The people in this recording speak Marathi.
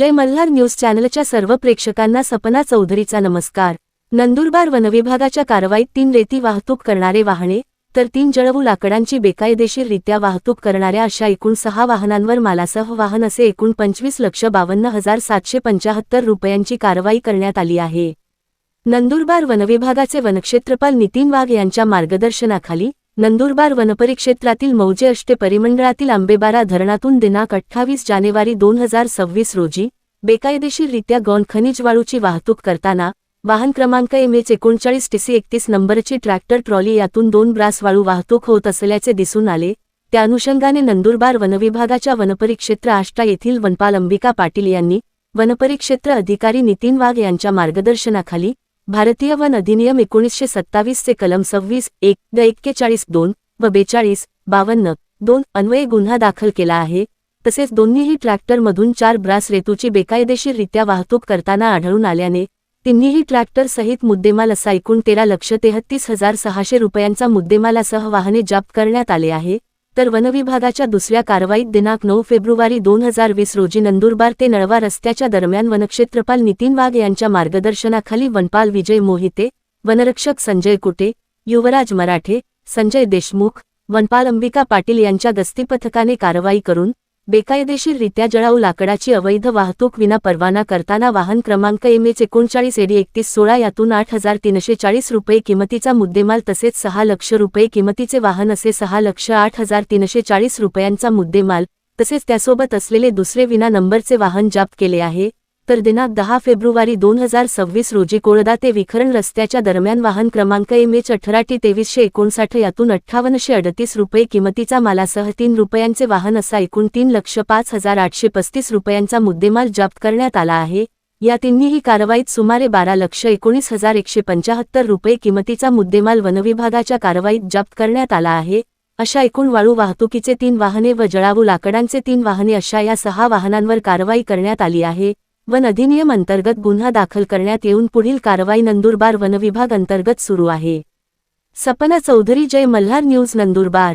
जय मल्हार न्यूज चॅनलच्या सर्व प्रेक्षकांना सपना चौधरीचा नमस्कार. नंदुरबार वनविभागाच्या कारवाईत तीन रेती वाहतूक करणारे वाहने तर तीन जळवू लाकडांची बेकायदेशीररित्या वाहतूक करणाऱ्या अशा एकूण सहा वाहनांवर मालासह वाहन असे एकूण पंचवीस लक्ष बावन्न हजार सातशे पंचाहत्तर रुपयांची कारवाई करण्यात आली आहे. नंदुरबार वनविभागाचे वनक्षेत्रपाल नितीन वाघ यांच्या मार्गदर्शनाखाली नंदुरबार वनपरिक्षेत्रातील मौजे अष्टे परिमंडळातील आंबेबारा धरणातून दिनांक अठ्ठावीस जानेवारी दोन हजार सव्वीस रोजी बेकायदेशीररित्या गौण खनिज वाळूची वाहतूक करताना वाहन क्रमांक एम एच एकोणचाळीस टीसी एकतीस नंबरची ट्रॅक्टर ट्रॉली यातून दोन ब्रास वाळू वाहतूक होत असल्याचे दिसून आले. त्या अनुषंगाने नंदुरबार वनविभागाच्या वनपरिक्षेत्र आष्टा येथील वनपाल अंबिका पाटील यांनी वनपरिक्षेत्र अधिकारी नितीन वाघ यांच्या मार्गदर्शनाखाली भारतीय वन अधिनियम एकोणीसशे सत्तावीसचे कलम सव्वीस एक द एक्केचाळीस दोन व बेचाळीस बावन्न दोन अन्वये गुन्हा दाखल केला आहे. तसेच दोन्हीही ट्रॅक्टरमधून चार ब्रास रेतूची बेकायदेशीररित्या वाहतूक करताना आढळून आल्याने तिन्हीही ट्रॅक्टर सहित मुद्देमाल असा एकूण तेरा लक्ष तेहत्तीस हजार सहाशे रुपयांचा मुद्देमालासह वाहने जप्त करण्यात आले आहे. तर वनविभागाच्या दुसऱ्या कारवाईत दिनांक नऊ फेब्रुवारी दोन हजार वीस रोजी नंदुरबार ते नळवा रस्त्याच्या दरम्यान वनक्षेत्रपाल नितीन वाघ यांच्या मार्गदर्शनाखाली वनपाल विजय मोहिते वनरक्षक संजय कुटे युवराज मराठे संजय देशमुख वनपाल अंबिका पाटील यांच्या गस्ती पथकाने कारवाई करून बेकायदेशीररित्या जळाऊ लाकडाची अवैध वाहतूक विना परवाना करताना वाहन क्रमांक एम एच एकोणचाळीस एडी एकतीस सोळा यातून आठ हजार तीनशे चाळीस रुपये किमतीचा मुद्देमाल तसेच सहा लक्ष रुपये किमतीचे वाहन असे सहा लक्ष आठ हजार तीनशे चाळीस रुपयांचा मुद्देमाल तसेच त्यासोबत असलेले दुसरे विना नंबरचे वाहन जप्त केले आहे. तर दिनांक दहा फेब्रुवारी दोन हजार सव्वीस रोजी कोळदा ते विखरण रस्त्याच्या दरम्यान वाहन क्रमांक एम एच अठरा टी तेवीसशे एकोणसाठ यातून अठ्ठावन्नशे अडतीस रुपये किमतीचा मालासह तीन रुपयांचे वाहन असा एकूण तीन लक्ष पाच हजार आठशे पस्तीस रुपयांचा मुद्देमाल जप्त करण्यात आला आहे. या तिन्हीही कारवाईत सुमारे बारा लक्ष एकोणीस हजार एकशे पंचाहत्तर रुपये किमतीचा मुद्देमाल वनविभागाच्या कारवाईत जप्त करण्यात आला आहे. अशा एकूण वाळू वाहतुकीचे तीन वाहने व जळावू लाकडांचे तीन वाहने अशा या सहा वाहनांवर कारवाई करण्यात आली आहे. वन अधिनियम अंतर्गत गुन्हा दाखल करण्यात येऊन पुढील कारवाई नंदुरबार वनविभाग अंतर्गत सुरू आहे. सपना चौधरी जय मल्हार न्यूज नंदुरबार.